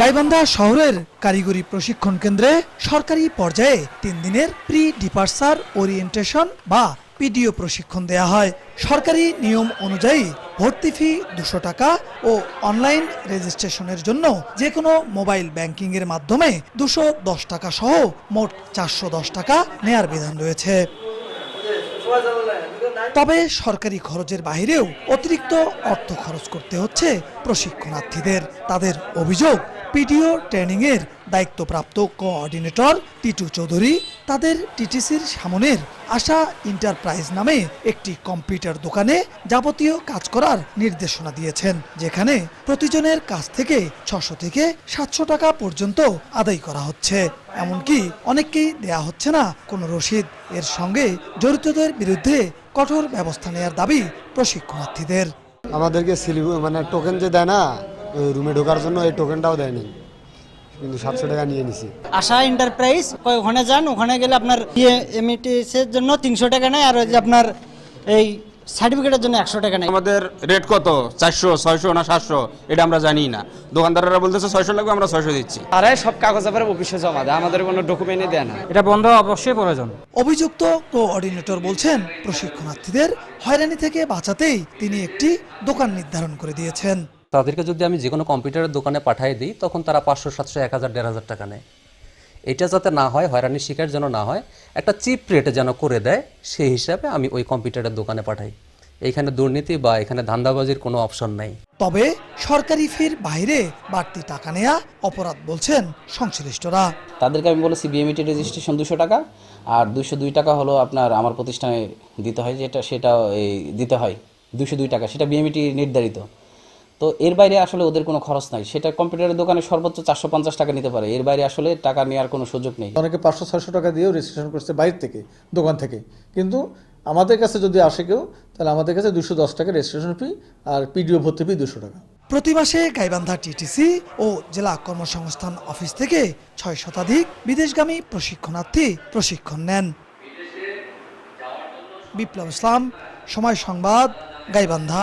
গাইবান্ধা শহরের কারিগরি প্রশিক্ষণ কেন্দ্রে সরকারি পর্যায়ে তিন দিনের প্রি ডিপার্সার ওরিয়েন্টেশন বা পিডিও প্রশিক্ষণ দেয়া হয়। সরকারি নিয়ম অনুযায়ী ভর্তি ফি দুশো টাকা ও অনলাইন রেজিস্ট্রেশনের জন্য যে কোনো মোবাইল ব্যাংকিং এর মাধ্যমে দুশো দশ টাকা সহ মোট চারশো দশ টাকা নেয়ার বিধান রয়েছে। তবে সরকারি খরচের বাইরেও অতিরিক্ত অর্থ খরচ করতে হচ্ছে প্রশিক্ষণার্থীদের। তাদের অভিযোগ পিডিও ট্রেনিংয়ের দায়িত্বপ্রাপ্ত কোঅর্ডিনেটর টিটু চৌধুরী তাদের টিটিসির সামনের আশা এন্টারপ্রাইজ নামে একটি কম্পিউটার দোকানে যাবতীয় কাজ করার নির্দেশনা দিয়েছেন, যেখানে প্রতিজনের কাছ থেকে ছশো থেকে সাতশো টাকা পর্যন্ত আদায় করা হচ্ছে। এমনকি অনেককেই দেয়া হচ্ছে না কোনো রসিদ। এর সঙ্গে জড়িতদের বিরুদ্ধে কঠোর ব্যবস্থা নেয়ার দাবি প্রশিক্ষণার্থীদের। আমাদেরকে মানে টোকেন যে দেয় না রুমে ঢোকার জন্য এই টোকেনটাও দেয়নি। কিন্তু সাতশো টাকা নিয়ে নিছি। আশা এন্টারপ্রাইজ ওখানে যান ওখানে গেলে আপনার এমইটিএস এর জন্য তিনশো টাকা নেয় আর ওই যে আপনার এই সার্টিফিকেটের জন্য একশো টাকা নেয়। আমাদের রেট কত? চারশো ছয়শো না সাতশো? এটা আমরা জানি না। দোকানদাররা বলতেছে ছয়শো লাগবে আমরা ছয়শো দিচ্ছি। তারাই সব কাগজ আবার অফিসে জমা দেয় আমাদের কোনো ডকুমেন্টই দেয় না। এটা বন্ধ অবশ্যই প্রয়োজন। অভিযুক্ত কোঅর্ডিনেটর বলছেন প্রশিক্ষণার্থীদের হয়রানি থেকে বাঁচাতেই তিনি একটি দোকান নির্ধারণ করে দিয়েছেন। তাদেরকে যদি আমি যে কোনো কম্পিউটারের দোকানে পাঠিয়ে দিই তখন তারা পাঁচশো সাতশো এক হাজার দেড় হাজার টাকা নেয়। এটা যাতে না হয় হয়রানির শিকার যেন না হয় একটা চিপ রেটে যেন করে দেয় সেই হিসাবে আমি ওই কম্পিউটারের দোকানে পাঠাই। এখানে দুর্নীতি বা এখানে ধান্দাবাজির কোনো অপশন নেই। তবে সরকারি ফির বাইরে বাড়তি টাকা নেয়া অপরাধ বলছেন সংশ্লিষ্টরা। তাদেরকে আমি বলেছি বিএমইটি রেজিস্ট্রেশন দুশো টাকা আর দুশো দুই টাকা হলো আপনার আমার প্রতিষ্ঠানে দিতে হয় যেটা সেটা এই দিতে হয়। দুশো দুই টাকা সেটা বিএমইটি নির্ধারিত। তো এর বাইরে আসলে ওদের কোনো খরচ নাই। সেটা কম্পিউটারের দোকানে সর্বোচ্চ চারশো পঞ্চাশ টাকা নিতে পারে। এর বাইরে আসলে টাকা নেওয়ার কোনো সুযোগ নেই। অনেকে পাঁচশো ছয়শো টাকা দিয়েও রেজিস্ট্রেশন করছে বাইরে থেকে দোকান থেকে। কিন্তু আমাদের কাছে যদি আসে কেউ তাহলে আমাদের কাছে দুশো দশ টাকা রেজিস্ট্রেশন ফি আর পিডিও ভর্তি ফি দুশো টাকা। প্রতি মাসে গাইবান্ধা টিটিসি ও জেলা কর্মসংস্থান অফিস থেকে ছয় শতাধিক বিদেশগামী প্রশিক্ষণার্থী প্রশিক্ষণ নেন। বিপ্লব ইসলাম সময় সংবাদ গাইবান্ধা।